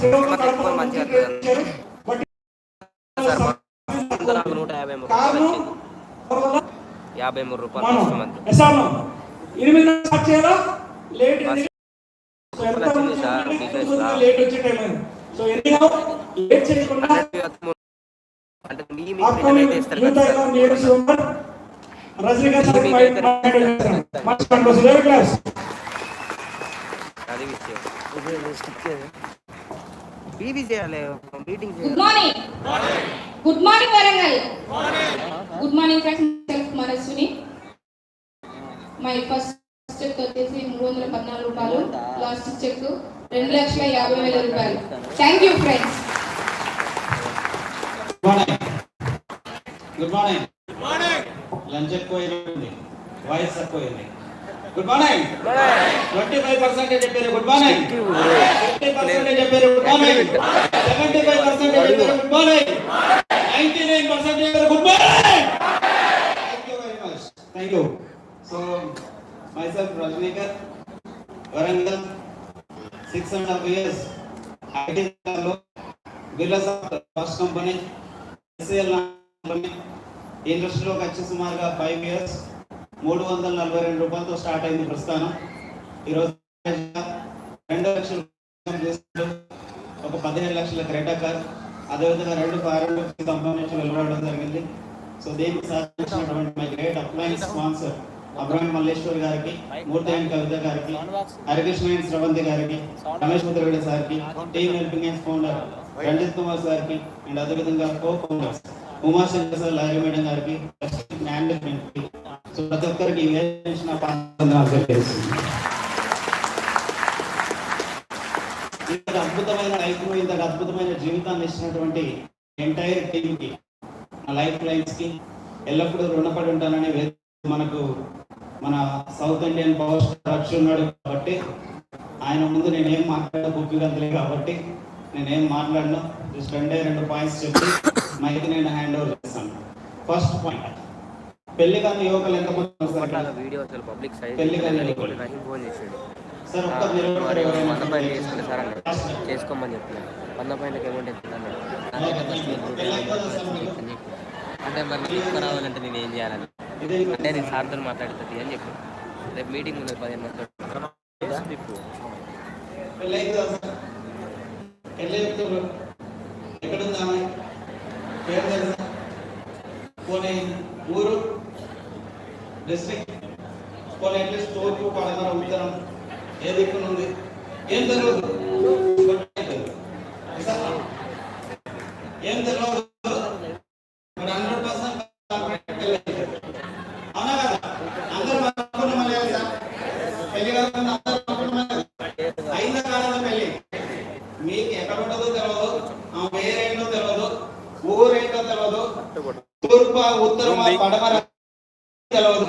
ఎక్కువ మంచిగా వస్తుంది సార్ నూట యాభై మూడు రూపాయలు యాభై మూడు రూపాయలు చేయకుండా అంటే మీ అయితే ఇస్తారు రజనీకాంత్ అది విషయం. బీబీ చేయాలి meeting good morning good morning Warangal. Good morning friends self మనస్సుని. మై ఫస్ట్ చెక్ వచ్చేసి మూడు వందల పద్నాలుగు రూపాయలు. లాస్ట్ చెక్ రెండు లక్షల యాభై వేల రూపాయలు. Thank you friends good morning good morning lunch voice తక్కువైంది good morning twenty five percent చెప్పారు? గుడ్ మార్నింగ్ ఫిఫ్టీ పర్సెంట్ చెప్పారు? Good morning seventy five percent చెప్పారు? Good morning ninety nine percent చెప్పారు? Good morning thank you very much thank you so myself Rajanikar Warangal six and half years IT లో Birla first company SAL ఇండస్ట్రీలోకి వచ్చే సుమారుగా five years మూడు వందల నలభై రెండు రూపాయలతో స్టార్ట్ అయింది ప్రస్థానం. ఈరోజు రెండు లక్షల ఒక పదిహేను లక్షల క్రెటా కార్ అదేవిధంగా రెండు కార్లు సంబంధించి వెలువడడం జరిగింది. సో దీనికి సాధించినటువంటి my great appliance sponsor Abraham Malleshwar గారికి మూర్తి అండ్ కవిత గారికి హరికృష్ణ అండ్ శ్రవంతి గారికి రమేష్ ముద్రగడ సార్కి team helping and founder Ranjith Kumar సార్కి అండ్ అదేవిధంగా కో ఫౌండర్స్ ఉమాశంకర్ సార్ లారీ మేడం గారికి మేనేజ్మెంట్ ప్రతి ఒక్కరికి ఈ ఇంత అద్భుతమైన లైఫ్ ఇంత అద్భుతమైన జీవితాన్ని ఇచ్చినటువంటి ఎంటైర్ టీమ్కి లైఫ్ లైన్స్కి ఎల్లప్పుడూ రుణపడి ఉంటానని మనకు మన సౌత్ ఇండియన్ పవర్ స్టార్ రక్ష ఉన్నాడు కాబట్టి ఆయన ముందు నేనేం మాట్లాడ బుక్కిగంతలే కాబట్టి నేనేం మాట్లాడను. జస్ట్ రెండే రెండు పాయింట్స్ చెప్పి మైక్ నేను హ్యాండ్ ఓవర్ చేస్తాను. First point. పెళ్ళి కాని యువకులు ఎంతమంది అట్లా వస్తారు వీడియో అసలు పబ్లిక్ సైజ్ పెళ్ళి కానీ ఇంకోటి రహీం ఫోన్ చేసాడు. మీరు వంద పైన చేసుకుని సార్ అన్నాడు. చేసుకోమని చెప్పినాడు వంద అమౌంట్ ఎంత అన్నాడు. చెప్పి. అంటే మరి నీకు ఎక్కువ రావాలంటే నేను ఏం చేయాలని? అంటే నేను సార్తో మాట్లాడుతుంది అని చెప్పి రేపు మీటింగ్ పదిహేను మంది? ఎక్కడుంది పోనీ ఊరు? డిస్ట్రిక్ట్ పోనీ అట్లీస్ట్ తూర్పు పడమర ఉత్తరం ఏ దిక్కున ఏం తెలియదు ఏం తెలియదు హండ్రెడ్ పర్సెంట్ అవునా కదా? అందరూ అనుకున్న మళ్ళీ పెళ్ళి కాకుండా అందరూ అనుకున్న అయిన కాలంలో పెళ్ళి. మీకు ఎక్కడ ఉంటుందో తెలియదు ఆ పేరేంటో తెలియదు ఊరేంటో తెలియదు తూర్పు ఉత్తరం తెలియదు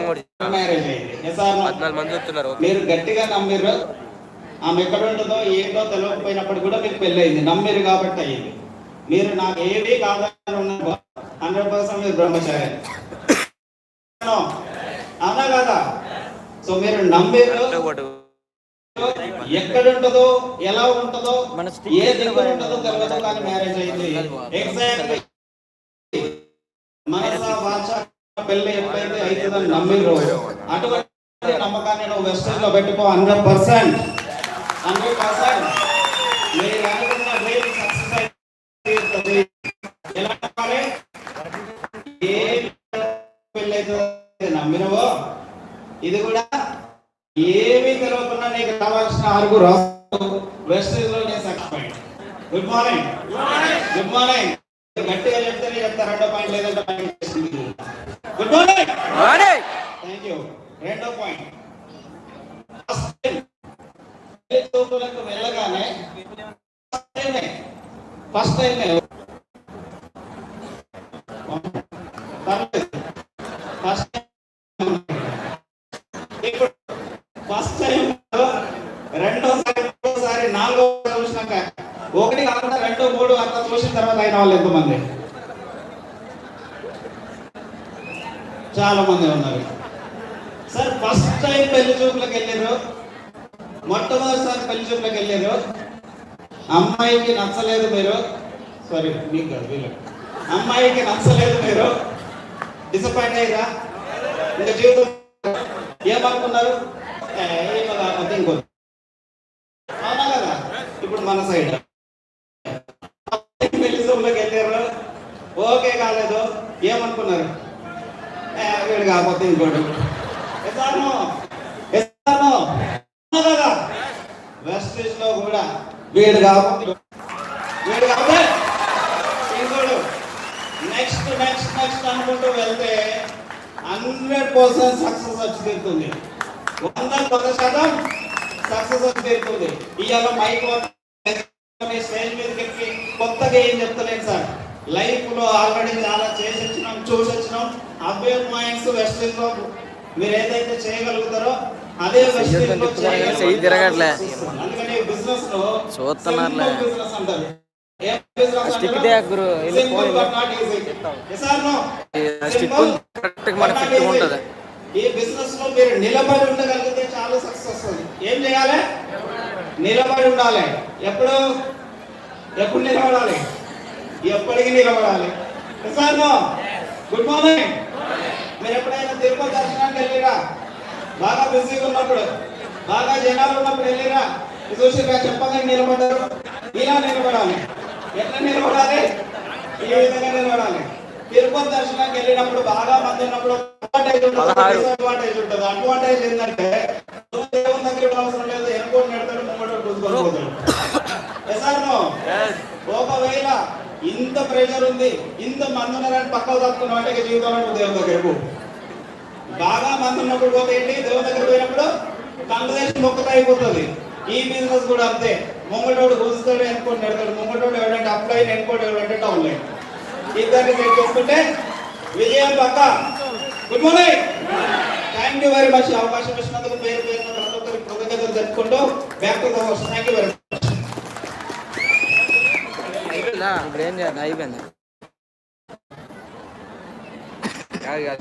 మ్యారేజ్ అయింది ఎస్ ఆర్ నో? పద్నాలుగు మంది వస్తున్నారు ఓకే. మీరు గట్టిగా నమ్మిర్రు. ఆమె ఎక్కడ ఉంటుందో ఏంటో తెలియకపోయినప్పుడు కూడా మీకు పెళ్ళి అయింది నమ్మిరు కాబట్టి అయ్యింది. మీరు నాకు ఏది కాదని ఉన్నారు హండ్రెడ్ పర్సెంట్ మీరు బ్రహ్మచారి. అవునా కదా? సో మీరు నమ్మిర్రు. ఒకటి ఎక్కడ ఉంటుందో ఎలా ఉంటుందో ఏ దగ్గర ఉంటుందో తెలియదు కానీ మ్యారేజ్ అయింది. ఎగ్జాక్ట్లీ మనస వాచ పెళ్ళి ఎప్పుడైతే అవుతుందని నమ్మిర్రు. అటువంటి నమ్మకాన్ని నువ్వు వెస్టేజ్లో పెట్టుకో హండ్రెడ్ పర్సెంట్. Hundred percent. మీరు అనుకున్న డ్రీమ్ సక్సెస్ అవుతుంది ఎలా నమ్మాలి? ఏ అవుతుందో నమ్మినవో ఇది కూడా ఏమీ తెలియకుండా నీకు రావాల్సిన ఆరుగురు వెస్టేజ్లో నేను success good morning good morning గట్టిగా చెప్తేనే చెప్తా రెండో పాయింట్ లేదంటే గుడ్ మార్నింగ్ థ్యాంక్ యూ రెండో పాయింట్. చూపులకు వెళ్ళగానే ఫస్ట్ టైం ఫస్ట్ ఇప్పుడు ఫస్ట్ టైం రెండోసారి మూడోసారి నాలుగోసారి చూసినాక ఒకటి కాకుండా రెండు మూడు అట్లా చూసిన తర్వాత అయిన వాళ్ళు ఎంతమంది? చాలా మంది ఉన్నారు. సార్ ఫస్ట్ టైం పెళ్ళి చూపులకు వెళ్ళారు మొట్టమొదటిసారి పెళ్ళి చూపులకు వెళ్ళారు అమ్మాయికి నచ్చలేదు మీరు. సారీ మీకు కాదు అమ్మాయికి నచ్చలేదు మీరు. డిసప్పాయింట్ అయ్యారా? ఇంకా జీవితం ఏమనుకున్నారు? ఏ, ఈమె అవునా కదా? ఇప్పుడు మన సైడ్ పెళ్ళి చూపులకు వెళ్ళారు. ఓకే కాలేదు. ఏమనుకున్నారు? ఏ, వీడు కాకపోతే ఇంకోటి. ఎసాను ఎసాను అవునా ఉన్నదా వెస్ట్లో కూడా వీడు కాకపోతే వీడు ఇంకోడు నెక్స్ట్ నెక్స్ట్ నెక్స్ట్ అనుకుంటూ వెళ్తే హండ్రెడ్ పర్సెంట్ సక్సెస్ వచ్చి తీరుతుంది. వంద వంద శాతం సక్సెస్ వచ్చి తీరుతుంది. ఇవాళ మైక్ స్టేజ్ మీదకి ఎక్కి కొత్తగా ఏం చెప్తలేను సార్. లైఫ్లో ఆల్రెడీ చాలా చేసి వచ్చినాం చూసి వచ్చినాం. అవే పాయింట్స్ వెస్ట్లో మీరు ఏదైతే చేయగలుగుతారో అదే చెయ్యి తిరగట్లే. చూస్తున్నారులే. స్టిక్? దే గురు? స్టిక్ కరెక్ట్ మన ఫిట్. ఉంటుంది. ఈ బిజినెస్లో మీరు నిలబడి ఉండగలిగితే చాలా సక్సెస్ వస్తుంది. ఏం చేయాలి? నిలబడి ఉండాలి. ఎప్పుడు? ఎప్పుడు నిలబడాలి? ఎప్పటికీ నిలబడాలి? Sir good morning. మీరు ఎప్పుడైనా తిరుపతి దర్శనానికి వెళ్ళిరా? బాగా బిజీగా ఉన్నప్పుడు బాగా జనాలు ఉన్నప్పుడు వెళ్ళిరా. చూసిరా చెప్పగా నిలబడ్డారు. ఇలా నిలబడాలి. ఎట్లా నిలబడాలి? ఈ విధంగా నిలబడాలి. తిరుపతి దర్శనానికి వెళ్ళినప్పుడు బాగా మంది ఉన్నప్పుడు అడ్వాంటేజ్ ఉంటుంది. అడ్వాంటేజ్ ఉంటుంది. అడ్వాంటేజ్ ఏంటంటే దేవుని దగ్గర అవసరం లేదు ఎనుకోని ముంగడు? ఒకవేళ ఇంత ప్రెషర్ ఉంది ఇంత మంది ఉన్నారని పక్కకు తప్పుకున్న వాటికి జీవితంలో దేవుని దగ్గరకు బాగా మంది ఉన్నప్పుడు పోతే ఏంటి? దేవుని దగ్గర పోయినప్పుడు కళ్ళు తెరిచి మొక్కత అయిపోతుంది. ఈ బిజినెస్ కూడా అంతే. ముంగటోడు కూర్చుతాడు ఎన్నుకోండి నెడతాడు ముంగటోడు ఎవడంటే అప్లైన్ ఎన్నుకోండి ఎవడంటే టౌన్ లైన్ ఇద్దరిని సెట్ చేసుకుంటే విజయం పక్క. Good morning thank you very much అవకాశం ఇచ్చినందుకు పేరు పేరు ప్రతి ఒక్కరికి కృతజ్ఞతలు జరుపుకుంటూ back to the house thank you very much అయిపోయిందా? ఇప్పుడు ఏం చేయాలి? అయిపోయింది? ಯಾರು